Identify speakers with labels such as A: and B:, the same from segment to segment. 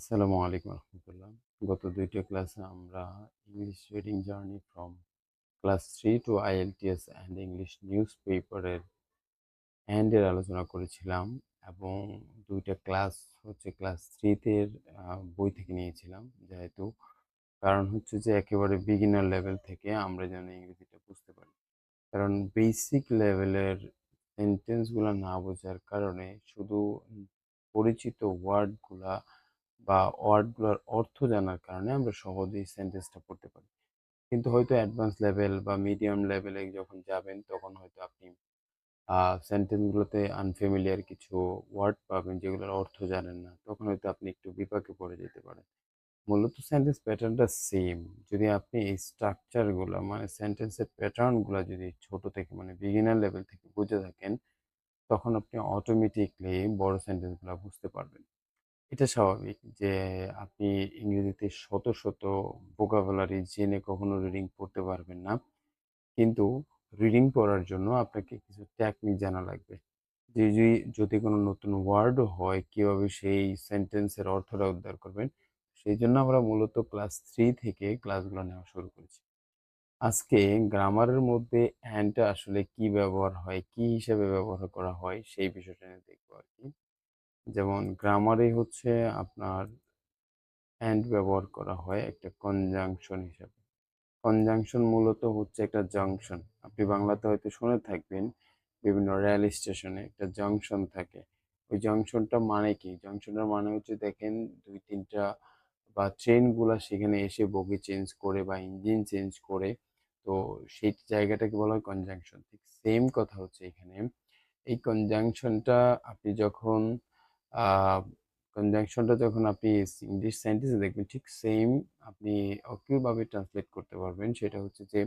A: আসসালামু আলাইকুম রহমতুল্লাহ। গত দুইটা ক্লাসে আমরা English reading journey from class three to IELTS and English news পেপারের অ্যান্ডের আলোচনা করেছিলাম এবং দুইটা ক্লাস হচ্ছে ক্লাস থ্রিতে বই থেকে নিয়েছিলাম। যেহেতু কারণ হচ্ছে যে একেবারে বিগিনার লেভেল থেকে আমরা যেন ইংরেজিটা বুঝতে পারি। কারণ বেসিক লেভেলের সেন্টেন্সগুলো না বোঝার কারণে শুধু পরিচিত ওয়ার্ডগুলা বা ওয়ার্ডগুলোর অর্থ জানার কারণে আমরা সহজেই সেন্টেন্সটা পড়তে পারি। কিন্তু হয়তো অ্যাডভান্স লেভেল বা মিডিয়াম লেভেলে যখন যাবেন, তখন হয়তো আপনি সেন্টেন্সগুলোতে আনফেমিলিয়ার কিছু ওয়ার্ড পাবেন যেগুলোর অর্থ জানেন না। তখন হয়তো আপনি একটু বিপাকে পড়ে যেতে পারেন। মূলত সেন্টেন্স প্যাটার্নটা সেম যদি আপনি এই স্ট্রাকচারগুলো মানে সেন্টেন্সের প্যাটার্নগুলো যদি ছোট থেকে মানে বিগিনার লেভেল থেকে বুঝে থাকেন, তখন আপনি অটোমেটিকলি বড় সেন্টেন্সগুলো বুঝতে পারবেন। এটা স্বাভাবিক যে, আপনি ইংরেজিতে শত শত ভোকাবুলারি জেনে কখনো রিডিং পড়তে পারবেন না। কিন্তু রিডিং পড়ার জন্য আপনাকে কিছু টেকনিক জানা লাগবে। যে যদি কোনো নতুন ওয়ার্ডও হয়, কীভাবে সেই সেন্টেন্সের অর্থটা উদ্ধার করবেন, সেই জন্য আমরা মূলত ক্লাস থ্রি থেকে ক্লাসগুলো নেওয়া শুরু করেছি। আজকে গ্রামারের মধ্যে অ্যান্ডটা আসলে কি ব্যবহার হয়, কি হিসাবে ব্যবহার করা হয়, সেই বিষয়টা নিয়ে যেমন গ্রামারে হচ্ছে আপনার অ্যান্ড ব্যবহার করা হয় একটা কনজাংশন হিসাবে। কনজাংশন মূলত হচ্ছে একটা জাংশন আপনি বাংলাতে হয়তো শুনে থাকবেন, বিভিন্ন রেল স্টেশনে একটা জাংশন থাকে। ওই জাংশনটা মানে কি? জাংশনের মানে হচ্ছে দেখেন দুই, তিনটা বা ট্রেনগুলো সেখানে এসে বগি চেঞ্জ করে বা ইঞ্জিন চেঞ্জ করে। তো সেই জায়গাটাকে বলা হয় কনজাংশন ঠিক সেম কথা হচ্ছে এখানে। এই কনজাংশনটা আপনি যখন কনজাংশনটা যখন আপনি ইংলিশ সেন্টেন্সে দেখবেন, ঠিক সেম আপনি অকিউভাবে ট্রান্সলেট করতে পারবেন। সেটা হচ্ছে যে,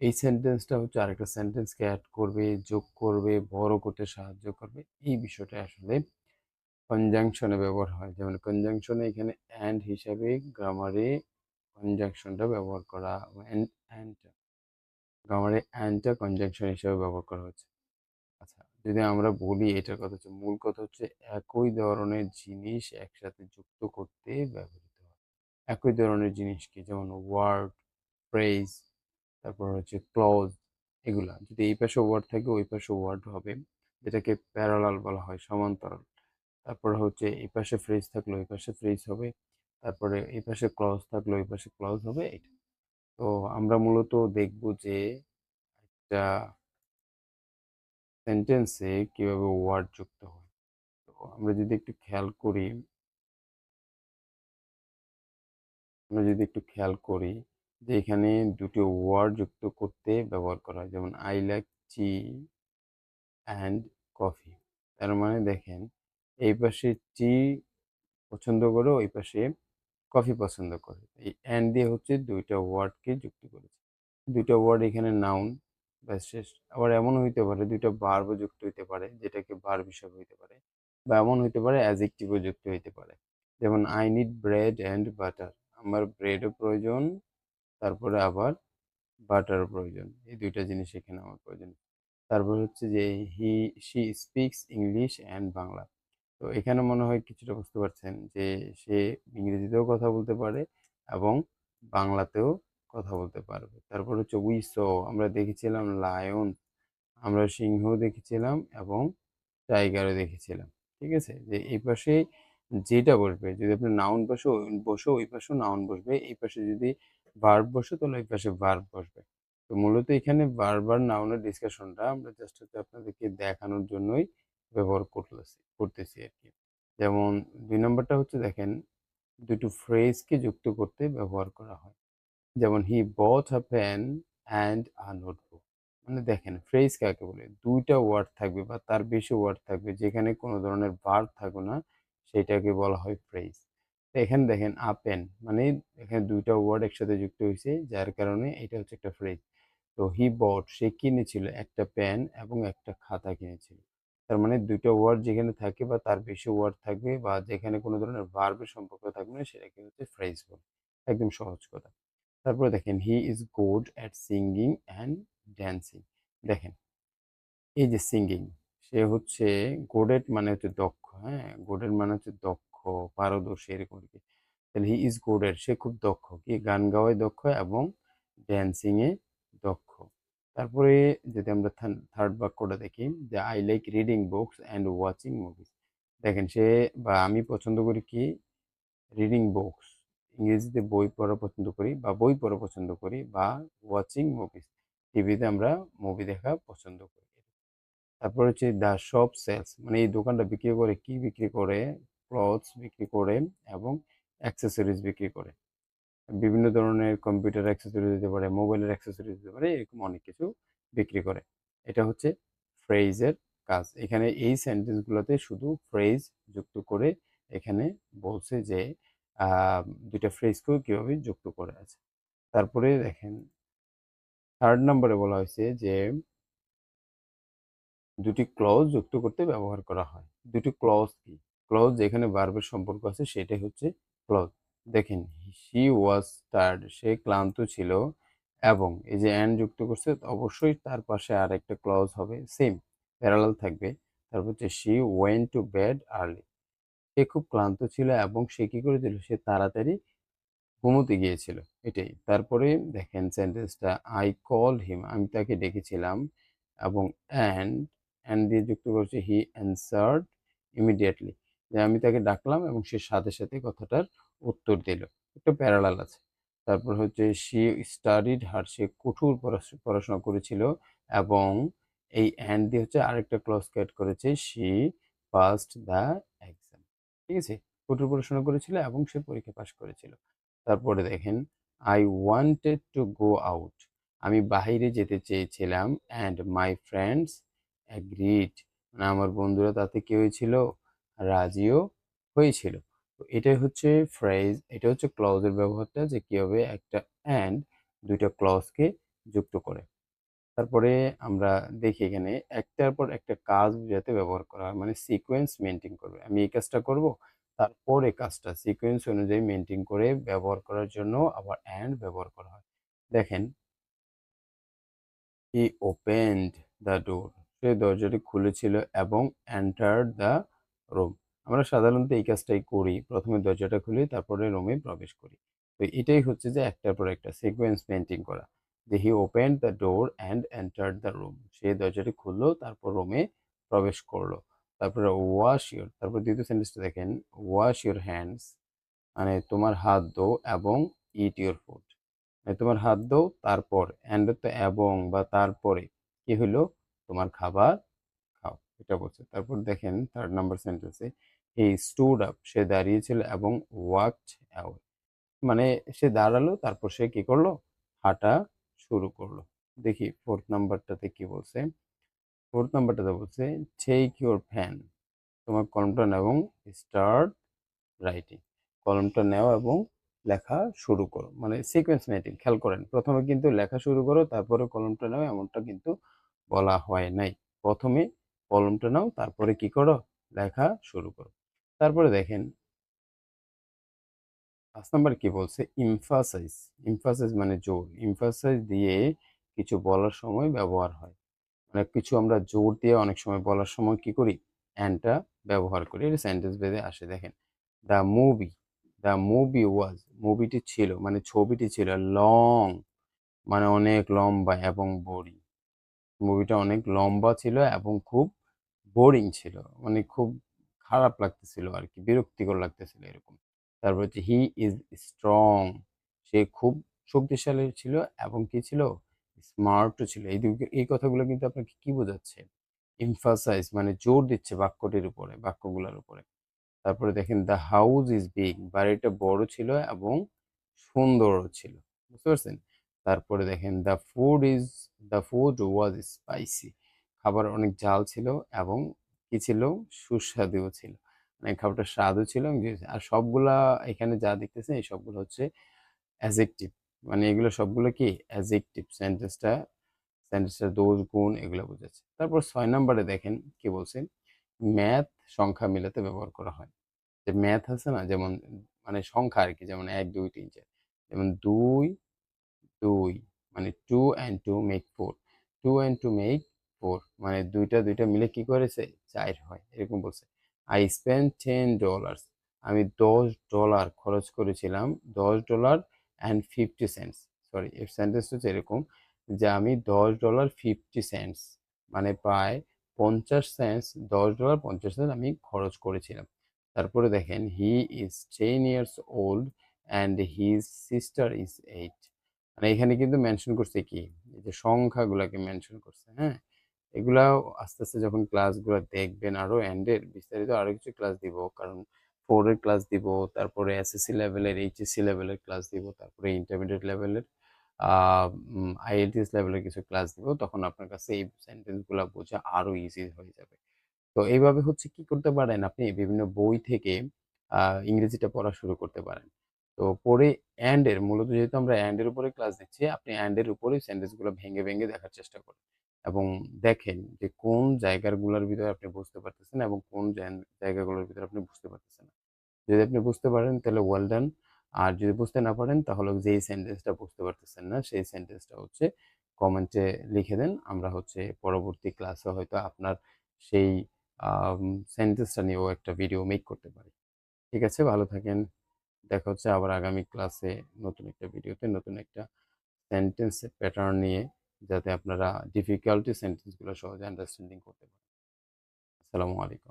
A: এই সেন্টেন্সটা হচ্ছে আরেকটা সেন্টেন্সকে অ্যাড করবে, যোগ করবে, বড় করতে সাহায্য করবে। এই বিষয়টা আসলে কনজাংশনে ব্যবহার হয়। যেমন কনজাংশনে এখানে অ্যান্ড হিসাবে গ্রামারে কনজাংশনটা ব্যবহার করা অ্যান্ড গ্রামারে অ্যান্ডটা কনজাংশন হিসাবে ব্যবহার করা হচ্ছে। আচ্ছা যদি আমরা বলি এটার কথা হচ্ছে, মূল কথা হচ্ছে একই ধরনের জিনিস একসাথে যুক্ত করতে ব্যবহৃত হয়। একই ধরনের জিনিসকে যেমন ওয়ার্ড ফ্রেজ তারপর হচ্ছে ক্লজ এগুলা। যদি এই পাশে ওয়ার্ড থাকে, ওই পাশে ওয়ার্ড হবে। যেটাকে প্যারালাল বলা হয়, সমান্তরাল। তারপরে হচ্ছে এই পাশে ফ্রেজ থাকলে ওই পাশে ফ্রেজ হবে। তারপরে এই পাশে ক্লজ থাকল এই পাশে ক্লজ হবে এটা তো আমরা মূলত দেখব যে একটা সেন্টেন্সে কীভাবে ওয়ার্ড যুক্ত হয়? তো আমরা যদি একটু খেয়াল করি, আমরা যদি একটু খেয়াল করি যে এখানে দুটো ওয়ার্ড যুক্ত করতে ব্যবহার করা হয়। যেমন I like tea and coffee তার মানে দেখেন, এই পাশে টি পছন্দ করে ওই পাশে কফি পছন্দ করে। এই অ্যান্ড দিয়ে হচ্ছে দুইটা ওয়ার্ডকে যুক্ত করেছে। দুইটা ওয়ার্ড এখানে নাউন ব্যাস শেষ। আবার এমন হইতে পারে, দুইটা বার্বও যুক্ত হইতে পারে, যেটাকে বার্ব হিসাবে হইতে পারে বা এমন হইতে পারে অ্যাজেক্টিভও যুক্ত হইতে পারে। যেমন I need bread and butter আমার ব্রেডও প্রয়োজন, তারপরে আবার বাটারও প্রয়োজন। এই দুইটা জিনিস এখানে আমার প্রয়োজন। তারপর হচ্ছে যে he she speaks English and Bangla. তো এখানে মনে হয় কিছুটা বুঝতে পারছেন যে, সে ইংরেজিতেও কথা বলতে পারে এবং বাংলাতেও কথা বলতে পারবে। তারপর হচ্ছে উই স আমরা দেখেছিলাম লায়ন, আমরা সিংহ দেখেছিলাম এবং টাইগারও দেখেছিলাম। ঠিক আছে? যে এই পাশে যেটা বসবে, যদি আপনি নাউন বসে, বসো, ওই পাশেও নাউন বসবে, এই পাশে যদি ভার্ব বসে, তাহলে ওই পাশে ভার্ব বসবে। তো মূলত এখানে বারবার নাউনের ডিসকাশনটা আমরা জাস্ট হচ্ছে আপনাদেরকে দেখানোর জন্যই ব্যবহার করতেছি করতেছি আর কি। যেমন দুই নম্বরটা হচ্ছে দেখেন, দুটো ফ্রেজকে যুক্ত করতে ব্যবহার করা হয়। যেমন he bought a pen and a notebook মানে দেখেন ফ্রেজ কাকে বলে? দুইটা ওয়ার্ড থাকবে বা তার বেশি ওয়ার্ড থাকবে, যেখানে কোনো ধরনের ভার্ব থাকবে না, সেটাকে বলা হয় ফ্রেজ তো এখানে দেখেন আ পেন মানে এখানে দুইটা ওয়ার্ড একসাথে যুক্ত হয়েছে, যার কারণে এটা হচ্ছে একটা ফ্রেজ তো হি বট সে কিনেছিল একটা পেন এবং একটা খাতা কিনেছিল। তার মানে দুইটা ওয়ার্ড যেখানে থাকে বা তার বেশি ওয়ার্ড থাকবে বা যেখানে কোনো ধরনের ভার্বের সম্পর্ক থাকবে না, সেটাকে হচ্ছে ফ্রেজ বলে। একদম সহজ কথা। তারপরে দেখেন he is good at singing and dancing দেখেন, এই যে সিঙ্গিং সে হচ্ছে গোডেট মানে হচ্ছে দক্ষ হ্যাঁ? গোডেড মানে হচ্ছে দক্ষ, পারদর্শী এরকম আর কি। তাহলে হি ইজ গুড এট সে খুব দক্ষ, কি? গান গাওয়ায় দক্ষ এবং ড্যান্সিংয়ে দক্ষ। তারপরে যদি আমরা থার্ড বাক্যটা দেখি, যে I like reading books and watching movies দেখেন, সে বা আমি পছন্দ করি কি? রিডিং বুকস ইংরেজিতে বই পড়া পছন্দ করি বা বই পড়া পছন্দ করি বা ওয়াচিং মুভিজ টিভিতে আমরা মুভি দেখা পছন্দ করি। তারপর হচ্ছে দ্য শপ সেলস মানে এই দোকানটা বিক্রি করে কি বিক্রি করে? ক্লথস বিক্রি করে এবং অ্যাক্সেসরিজ বিক্রি করে। বিভিন্ন ধরনের কম্পিউটার অ্যাক্সেসরিজ দিতে পারে মোবাইলের অ্যাক্সেসরিজ দিতে পারে, এরকম অনেক কিছু বিক্রি করে। এটা হচ্ছে ফ্রেজের কাজ। এখানে এই সেন্টেন্সগুলোতে শুধু ফ্রেজ যুক্ত করে এখানে বলছে যে দুইটা ফ্রেজকেও কীভাবে যুক্ত করে আছে? তারপরে দেখেন থার্ড নম্বরে বলা হয়েছে যে, দুটি ক্লজ যুক্ত করতে ব্যবহার করা হয়। দুটি ক্লজ কি? ক্লজ যেখানে বার্বের সম্পর্ক আছে, সেটাই হচ্ছে ক্লজ দেখেন শি ওয়াজ টায়ার্ড সে ক্লান্ত ছিল এবং এই যে অ্যান্ড যুক্ত করছে, অবশ্যই তার পাশে আর একটা ক্লজ হবে সেম প্যারালাল থাকবে। তারপর হচ্ছে she went to bed early সে খুব ক্লান্ত ছিল এবং সে কি করেছিল? সে তাড়াতাড়ি ঘুমোতে গিয়েছিল। এটাই। তারপরে দেখেন সেন্টেন্সটা আই কল হিম আমি তাকে ডেকেছিলাম এবং অ্যান্ড অ্যান্ড দিয়ে যুক্ত করছে হি অ্যান্সার্ড ইমিডিয়েটলি যে আমি তাকে ডাকলাম এবং সে সাথে সাথে কথাটার উত্তর দিল। একটা প্যারালাল আছে। তারপর হচ্ছে সি স্টাডিড হার সে কঠোর পড়াশোনা করেছিল এবং এই অ্যান্ড দিয়ে হচ্ছে আরেকটা ক্লস ক্যাট করেছে। সি পাস্ট দ্য এক্সাম ঠিক আছে? কঠোর পড়াশোনা করেছিল এবং সে পরীক্ষা পাশ করেছিল। তারপরে দেখেন I wanted to go out আমি বাহিরে যেতে চেয়েছিলাম অ্যান্ড মাই ফ্রেন্ডস অ্যাগ্রিড মানে আমার বন্ধুরা তাতে কী হয়েছিল? রাজিও হয়েছিল। তো এটাই হচ্ছে ফ্রেজ এটা হচ্ছে ক্লজের ব্যবহারটা যে কীভাবে একটা অ্যান্ড দুইটা ক্লজকে যুক্ত করে। তারপরে আমরা দেখি এখানে একটার পর একটা কাজ যাতে ব্যবহার করা হয়। মানে সিকোয়েন্স মেনটেন করবে। আমি এই কাজটা করব, তারপর কাজটা সিকোয়েন্স অনুযায়ী মেনটেন করে ব্যবহার করার জন্য আবার অ্যান্ড ব্যবহার করা হয়। দেখেন। হি ওপেন্ড দ্য ডোর সে দরজাটি খুলেছিল এবং এন্টার দ্য রুম আমরা সাধারণত এই কাজটাই করি। প্রথমে দরজাটা খুলি, তারপরে রুমে প্রবেশ করি। তো এটাই হচ্ছে যে একটার পর একটা সিকোয়েন্স পেন্টিং করা। He open the door and enter the room সে দরজাটি খুললো, তারপর রুমে প্রবেশ করল। তারপরে ওয়াশ ইউর তারপর দ্বিতীয় সেন্টেন্সটা দেখেন। ওয়াশ ইউর হ্যান্ডস মানে তোমার হাত দো এবং ইট ইউর ফুড মানে তোমার হাত দো তারপর অ্যান্ড তো এবং বা তারপরে কি হলো তোমার খাবার খাও, এটা বলছে। তারপর দেখেন থার্ড নাম্বার সেন্টেন্সে হি স্টুড আপ সে দাঁড়িয়েছিল এবং ওয়াকড অ্যাওয়ে মানে সে দাঁড়াল, তারপর সে কি করল? হাঁটা শুরু করল। দেখি ফোর্থ নাম্বারটাতে কি বলছে। ফোর্থ নাম্বারটাতে বলছে টেক ইউর ফ্যান তোমার কলমটা নাও এবং স্টার্ট রাইটিং কলমটা নেও এবং লেখা শুরু করো। মানে সিকোয়েন্স মেটিং খেয়াল করেন। প্রথমে কিন্তু লেখা শুরু করো, তারপরে কলমটা নাও, এমনটা কিন্তু বলা হয় নাই। প্রথমে কলমটা নাও, তারপরে কি করো? লেখা শুরু করো। তারপরে দেখেন পাঁচ নাম্বার কি বলছে? ইমফাসাইজ ইমফাসাইজ মানে জোর। ইমফাসাইজ দিয়ে কিছু বলার সময় ব্যবহার হয়। মানে কিছু আমরা জোর দিয়ে অনেক সময় বলার সময় কি করি? অ্যান্ডটা ব্যবহার করি। এটা সেন্টেন্স বেঁধে আসে, দেখেন। The movie the movie was মুভিটি ছিল মানে ছবিটি ছিল লং মানে অনেক লম্বা এবং বোরিং মুভিটা অনেক লম্বা ছিল এবং খুব বোরিং ছিল। মানে খুব খারাপ লাগতেছিল আর কি বিরক্তিকর লাগতেছিল এরকম। তারপর হচ্ছে হি ইজ স্ট্রং সে খুব শক্তিশালী ছিল এবং কি ছিল? স্মার্টও ছিল। এই এই কথাগুলো কিন্তু আপনাকে কি বোঝাচ্ছে? ইমফাসাইজ মানে জোর দিচ্ছে বাক্যটির উপরে, বাক্যগুলোর উপরে। তারপরে দেখেন দ্য হাউস ইজ বিগ বাড়িটা বড় ছিল এবং সুন্দরও ছিল। বুঝতে পারছেন? তারপরে দেখেন the food is the food was spicy খাবার অনেক জাল ছিল এবং কি ছিল? সুস্বাদুও ছিল। মানে খাবারটা স্বাদও ছিল আর সবগুলা এখানে যা দেখতেছেন, এই সবগুলো হচ্ছে অ্যাজেকটিভ মানে এগুলো সবগুলো কি? অ্যাজেকটিভ সেন্টেন্সটা সেন্টেন্সটার দোষ, গুণ, এগুলো বোঝাচ্ছে। তারপর ছয় নম্বরে দেখেন কি বলছেন ম্যাথ সংখ্যা মিলাতে ব্যবহার করা হয়। যে ম্যাথ আছে না, যেমন মানে সংখ্যা আর কি যেমন এক, দুই, তিন, চার। যেমন দুই দুই মানে two and two make four two and two make four মানে দুইটা দুইটা মিলে কি করেছে? চার হয়, এরকম বলছে। আই স্পেন্ড টেন ডলার্স আমি দশ ডলার খরচ করেছিলাম, দশ dollar and fifty cents sorry এর সেন্টেন্স হচ্ছে এরকম, যে আমি দশ ডলার ফিফটি সেন্টস মানে প্রায় পঞ্চাশ সেন্টস দশ ডলার পঞ্চাশ সেন্ট আমি খরচ করেছিলাম। তারপরে দেখেন he is ten years old and his sister is eight মানে এখানে কিন্তু মেনশন করছে কি? এই যে সংখ্যাগুলোকে মেনশন করছে হ্যাঁ? এগুলাও আস্তে আস্তে যখন ক্লাসগুলো দেখবেন আরও এন্ডের বিস্তারিত আরও কিছু ক্লাস দিব। কারণ ফোরের ক্লাস দিব, তারপরে এসএসসি লেভেলের এইচএসসি লেভেলের ক্লাস দিব, তারপরে ইন্টারমিডিয়েট লেভেলের আইএলটিএস লেভেলের কিছু ক্লাস দিব। তখন আপনার কাছে এই সেন্টেন্সগুলো বোঝা আরও ইজি হয়ে যাবে। তো এইভাবে হচ্ছে কি করতে পারেন আপনি? বিভিন্ন বই থেকে ইংরেজিটা পড়া শুরু করতে পারেন। তো পরে অ্যান্ড এর, মূলত যেহেতু আমরা অ্যান্ড এর উপরে ক্লাস দিচ্ছি, আপনি অ্যান্ডের উপরে সেন্টেন্সগুলো ভেঙে ভেঙে দেখার চেষ্টা করেন। এবং দেখেন যে, কোন জায়গাগুলোর ভিতরে আপনি বুঝতে পারতেছেন এবং কোন জায়গ- জায়গাগুলোর ভিতরে আপনি বুঝতে পারতেছেন যদি আপনি বুঝতে পারেন, তাহলে ওয়েল ডান আর যদি বুঝতে না পারেন, তাহলে যেই সেন্টেন্সটা বুঝতে পারতেছেন না, সেই সেন্টেন্সটা হচ্ছে কমেন্টে লিখে দেন। আমরা হচ্ছে পরবর্তী ক্লাসে হয়তো আপনার সেই সেন্টেন্সটা নিয়েও একটা ভিডিও মেক করতে পারি। ঠিক আছে? ভালো থাকেন। দেখা হচ্ছে আবার আগামী ক্লাসে নতুন একটা ভিডিওতে নতুন একটা সেন্টেন্স প্যাটার্ন নিয়ে যাতে আপনারা ডিফিকাল্টি সেন্টেন্সগুলো সহজে আন্ডারস্ট্যান্ডিং করতে পারেন। আসসালামু আলাইকুম